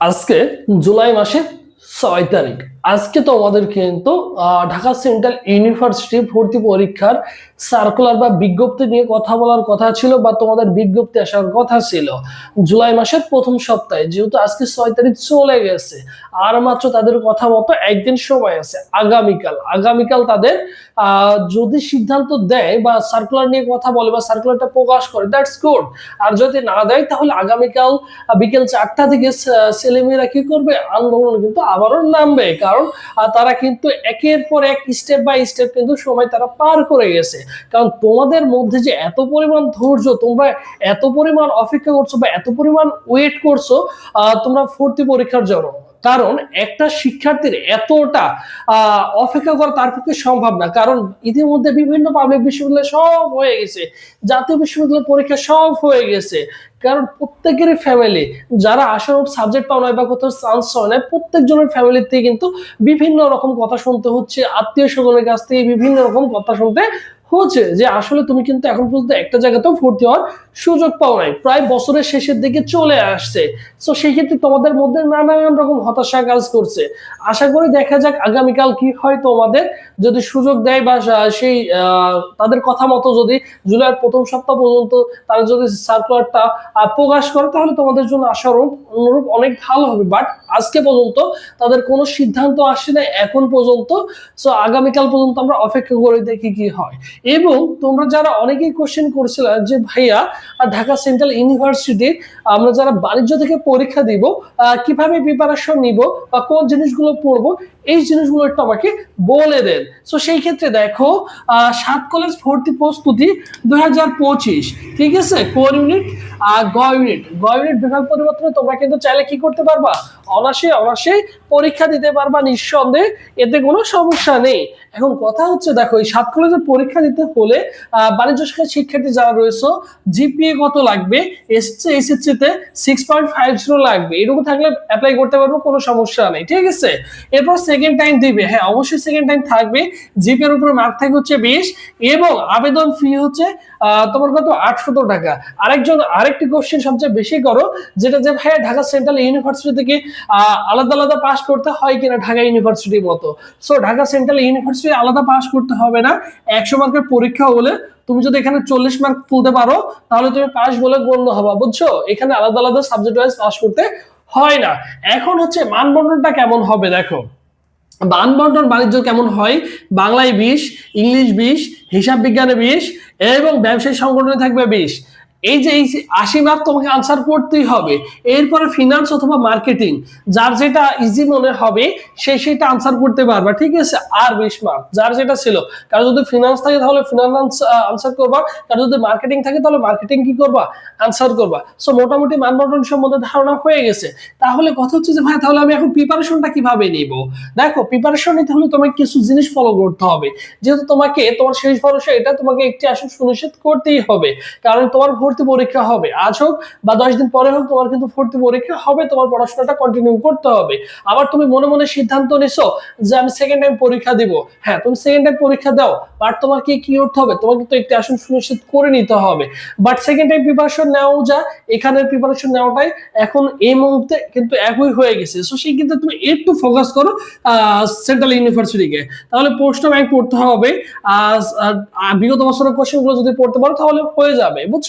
আজকে জুলাই মাসের ছয় তারিখ। আজকে তো আমাদের কিন্তু ঢাকা সেন্ট্রাল ইউনিভার্সিটি ভর্তি পরীক্ষার সার্কুলার বা বিজ্ঞপ্তি নিয়ে কথা বলার কথা ছিল বা তোমাদের বিজ্ঞপ্তি আসার কথা ছিল। জুলাই মাসের প্রথম সপ্তাহে, যেহেতু আজকে ছয় তারিখ চলে গেছে, আর মাত্র তাদের কথা মতো একদিন সময় আছে, আগামীকাল। আগামীকাল তাদের যদি সিদ্ধান্ত দেয় বা সার্কুলার নিয়ে কথা বলে বা সার্কুলারটা প্রকাশ করে দ্যাটস গুড আর যদি না দেয়, তাহলে আগামীকাল বিকেল চারটা থেকে ছেলেমেয়েরা কি করবে? আন্দোলন কিন্তু আবারও নামবে, কারণ আহ, তারা কিন্তু একের পর এক স্টেপ বাই স্টেপ কিন্তু সময় তারা পার করে গেছে। কারণ তোমাদের মধ্যে যে এত পরিমাণ ধৈর্য তোমরা এত পরিমাণ অপেক্ষা করছ বা এত পরিমাণ ওয়েট করছ তোমরা ভর্তি পরীক্ষার জন্য। কারণ একটা শিক্ষার্থীর এতটা অপেক্ষা করা তার পক্ষে সম্ভব না। কারণ ইতিমধ্যে বিভিন্ন পাবলিক বিশ্ববিদ্যালয় সব হয়ে গেছে, জাতীয় বিশ্ববিদ্যালয় পরীক্ষা সব হয়ে গেছে। কারণ প্রত্যেকেরই ফ্যামিলি যারা আসার সাবজেক্ট পাও নাই বা কোথাও চান্স হয় না প্রত্যেকজনের ফ্যামিলিতে কিন্তু বিভিন্ন রকম কথা শুনতে হচ্ছে, আত্মীয় স্বজনের কাছ থেকে বিভিন্ন রকম কথা শুনতে হচ্ছে যে আসলে তুমি কিন্তু এখন পর্যন্ত একটা জায়গাতেও ভর্তি হওয়ার সুযোগ পাও নাই। প্রায় বছরের শেষের দিকে চলে আসছে। তো সেই ক্ষেত্রে তোমাদের মধ্যে নানান রকম হতাশা কাজ করছে। আশা করি দেখা যাক আগামীকাল কি হয় তোমাদের। যদি সুযোগ দেয় বা সেই তাদের কথা মতো যদি জুলাইয়ের প্রথম সপ্তাহ পর্যন্ত তারা যদি সার্কুলারটা প্রকাশ করে, তাহলে তোমাদের জন্য আশারূপ অনুরূপ অনেক ভালো হবে। বাট আজকে পর্যন্ত তাদের কোনো সিদ্ধান্ত আসে না এখন পর্যন্ত। সো আগামীকাল পর্যন্ত আমরা অপেক্ষা করে দেখি কি হয়। এবং তোমরা যারা অনেকেই কোশ্চেন করছিলে যে, ভাইয়া আহ, ঢাকা সেন্ট্রাল ইউনিভার্সিটির আমরা যারা বাণিজ্য থেকে পরীক্ষা দিব কীভাবে প্রিপারেশন নিব বা কোন জিনিসগুলো পড়ব এই জিনিসগুলো একটু আমাকে বলে দেন। সো সেই ক্ষেত্রে দেখো সাত কলেজ ভর্তি প্রস্তুতি দুই হাজার পঁচিশ। ঠিক আছে? কোর ইউনিট আর গ ইউনিট গ ইউনিট বিভাগ পরিবর্তনে তোমরা কিন্তু চাইলে কি করতে পারবা? অনাসে অনাসে পরীক্ষা দিতে পারবা নিঃসন্দেহে, এতে কোনো সমস্যা নেই। এখন কথা হচ্ছে, দেখো, এই সাত কলেজে পরীক্ষা দিতে হলে বাণিজ্য শাখার শিক্ষার্থী যারা রয়েছে, জিপিএ কত লাগবে, এসএসসি এসএসসি তে সিক্স পয়েন্ট ফাইভ জিরো লাগবে। এরকম থাকলে অ্যাপ্লাই করতে পারব, কোনো সমস্যা নেই, ঠিক আছে? এরপর সেকেন্ড টাইম দিবে। হ্যাঁ অবশ্যই সেকেন্ড টাইম থাকবে। জিপি এর উপরে মার্ক থাকবে হচ্ছে বিশ, এবং আবেদন ফি হচ্ছে তোমার কত? আটশত টাকা। আরেকজন, আরেকটি কোশ্চেন সবচেয়ে বেশি করো, যেটা যে ভাইয়া ঢাকা সেন্ট্রাল ইউনিভার্সিটি থেকে আলাদা আলাদা পাস করতে হয় কিনা ঢাকা ইউনিভার্সিটির মতো। সো ঢাকা সেন্ট্রাল ইউনিভার্সিটি আলাদা পাস করতে হবে না। একশো মার্কের পরীক্ষা হলে তুমি যদি এখানে চল্লিশ মার্ক তুলতে পারো, তাহলে তুমি পাস বলে গণ্য হবা, বুঝছ? এখানে আলাদা আলাদা সাবজেক্ট ওয়াইজ পাস করতে হয় না। এখন হচ্ছে মানবন্ধনটা কেমন হবে দেখো। বানবন্টন বাণিজ্য কেমন হয়? বাংলায় বিশ, ইংলিশ বিশ, হিসাব বিজ্ঞানে বিশ, এবং ব্যবসায়ী সংগঠনে থাকবে বিশ। এই যে এই আশি মার্ক তোমাকে আনসার করতেই হবে। এরপরে ফিনান্স অথবা মার্কেটিং যার যেটা ইজি মনে হবে, সে সেটা আনসার করতে পারবা। ঠিক আছে? আর বিশ মার্ক যার যেটা ছিল। কারণ যদি ফিনান্স থাকে তাহলে ফিনান্স আনসার করবা। কারণ যদি মার্কেটিং থাকে তাহলে মার্কেটিং কি করবা? আনসার করবা। সো মোটামুটি মানবন্টন সম্বন্ধে ধারণা হয়ে গেছে। তাহলে কথা হচ্ছে যে, ভাই, তাহলে আমি এখন প্রিপারেশনটা কীভাবে নিব? দেখো প্রিপারেশন নিতে হলে তোমাকে কিছু জিনিস ফলো করতে হবে। যেহেতু তোমাকে, তোমার শেষ ভরসা এটা, তোমাকে একটি আসন সুনিশ্চিত করতেই হবে। কারণ তোমার ভর্তি পরীক্ষা হবে। আজ হোক বা দশ দিন পরে হোক, তোমার কিন্তু ভর্তি পরীক্ষা হবে, তোমার পড়াশোনাটা কন্টিনিউ করতে হবে। আবার তুমি মনে মনে সিদ্ধান্ত নিছো যে আমি সেকেন্ড টাইম পরীক্ষা দিব। হ্যাঁ তুমি সেকেন্ড টাইম পরীক্ষা দাও বাট তোমার কি কি করতে হবে? তোমাকে তো একটি আসন সুনিশ্চিত করে নিতে হবে। বাট সেকেন্ড টাইম প্রিপারেশন নেওয়াও যা, এখানের প্রিপারেশন নেওয়াটাই এখন এই মুহূর্তে কিন্তু একই হয়ে গেছে। সো সেই কিন্তু তুমি একটু ফোকাস করো সেন্ট্রাল ইউনিভার্সিটিকে তাহলে পোস্ট ব্যাংক পড়তে হবে। আর বিগত বছরের কোশ্চেনগুলো যদি পড়তে পারো, তাহলে হয়ে যাবে, বুঝছ?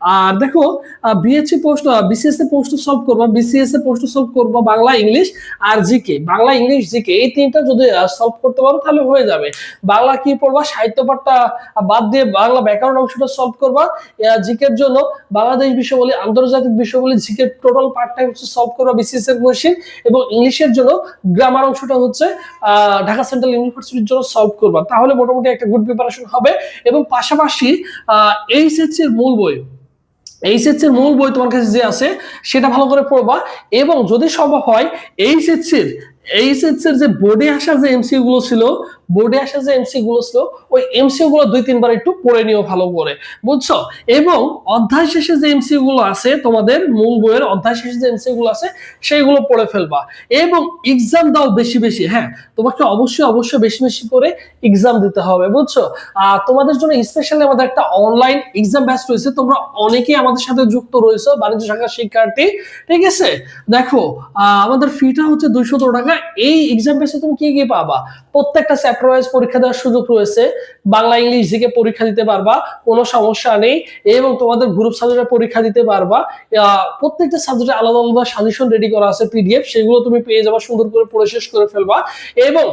আর দেখো বিএসসি পোস্ট বিসিএস এ পোস্ট সলভ করবা বিসিএস এ পোস্ট সলভ করবা বাংলা, ইংলিশ আর জিকে বাংলা, ইংলিশ জিকে এই তিনটা যদি সলভ করতে পারো তাহলে হয়ে যাবে। বাংলা কি পড়বা? সাহিত্য পাঠটা বাদ দিয়ে বাংলা ব্যাকরণ অংশটা সলভ করবা। জিকের জন্য বাংলাদেশ বিষয়াবলী আন্তর্জাতিক বিষয়াবলী জিকের টোটাল পার্টটাই হচ্ছে সলভ করবা বিসিএস এর কোশ্চেন এবং ইংলিশের জন্য গ্রামার অংশটা হচ্ছে ঢাকা সেন্ট্রাল ইউনিভার্সিটির জন্য সলভ করবা। তাহলে মোটামুটি একটা গুড প্রিপারেশন হবে এবং পাশাপাশি এইচএসসি এর মূল বই এইচএসসি এর মূল বই তোমার কাছে যে আছে, সেটা ভালো করে পড়বা। এবং যদি সম্ভব হয় এইচএসসির এর এইচএস এর যে বোর্ডে আসা যে এমসিউ গুলো ছিল বোর্ডে আসা যে এমসি গুলো ছিল ওই এমসিকিউ গুলো দুই, তিনবার একটু পড়ে নিও ভালো করে, বুঝছ? এবং অধ্যায় শেষে যে এমসিকিউ গুলো আছে, তোমাদের মূল বইয়ের অধ্যায় শেষে যে এমসিকিউ গুলো আছে, সেইগুলো পড়ে ফেলবা। এবং এক্সাম দাও বেশি বেশি হ্যাঁ তোমাকে অবশ্যই অবশ্যই বেশি বেশি করে এক্সাম দিতে হবে, বুঝছ? আর তোমাদের জন্য স্পেশালি আমাদের একটা অনলাইন এক্সাম ব্যাচ রয়েছে, তোমরা অনেকেই আমাদের সাথে যুক্ত রয়েছে, বাণিজ্য শাখার শিক্ষার্থী, ঠিক আছে? দেখো আমাদের ফিটা হচ্ছে দুইশত টাকা, এই এক্সাম ব্যাচে তুমি কি কি পাবা? প্রত্যেকটা ওয়াইজ পরীক্ষা দেওয়ার সুযোগ রয়েছে। বাংলা, ইংলিশ জিকে পরীক্ষা দিতে পারবা, কোনো সমস্যা নেই। এবং তোমাদের গ্রুপ সাবজেক্টে পরীক্ষা দিতে পারবা। প্রত্যেকটা সাবজেক্টে আলাদা আলাদা সাজেশন রেডি করা আছে পিডিএফ সেগুলো তুমি পেয়ে যাবা, সুন্দর করে পড়ে শেষ করে ফেলবা। এবং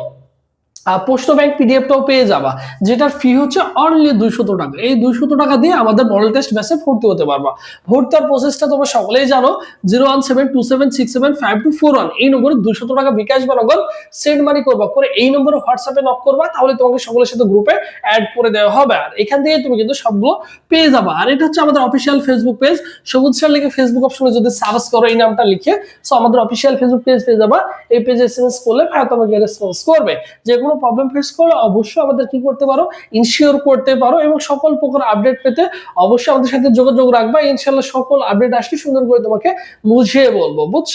প্রশ্ন ব্যাংক পিডিএফটাও পেয়ে যাবা। যেটার ফি হচ্ছে অনলি দুইশত টাকা। এই দুইশত টাকা দিয়ে আমাদের মডেল টেস্ট ব্যাচে ভর্তি হতে পারবা। ভর্তি হওয়ার প্রসেসটা তোমরা সকলেই জানো zero one seven two seven six seven five two four one এই নম্বরে দুইশত টাকা বিকাশ বা নগদ সেন্ড মানি করবা। করে এই নম্বরে হোয়াটসঅ্যাপে নক করবা, তাহলে তোমাকে সকলের সাথে গ্রুপে অ্যাড করে দেওয়া হবে। আর এখান থেকে তুমি কিন্তু সবগুলো পেয়ে যাবা। আর এটা হচ্ছে আমাদের official Facebook page Sabuj sir লিখে ফেসবুক অপশনে যদি সার্চ করো এই নামটা লিখে সো আমাদের অফিসিয়াল ফেসবুক পেজ পেয়ে যাবা। এই পেজে এসএমএস করলে ভাইয়া তোমাকে রেসপন্স করবে। যে কোনো প্রবলেম ফেস করো অবশ্যই আমাদের কি করতে পারো? ইনশিওর করতে পারো এবং সকল প্রকার আপডেট পেতে অবশ্যই আমাদের সাথে যোগাযোগ রাখবা। ইনশাল্লাহ সকল আপডেট আসলে সুন্দর করে তোমাকে বুঝিয়ে বলব। বুঝছ?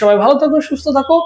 সবাই ভালো থাকো, সুস্থ থাকো।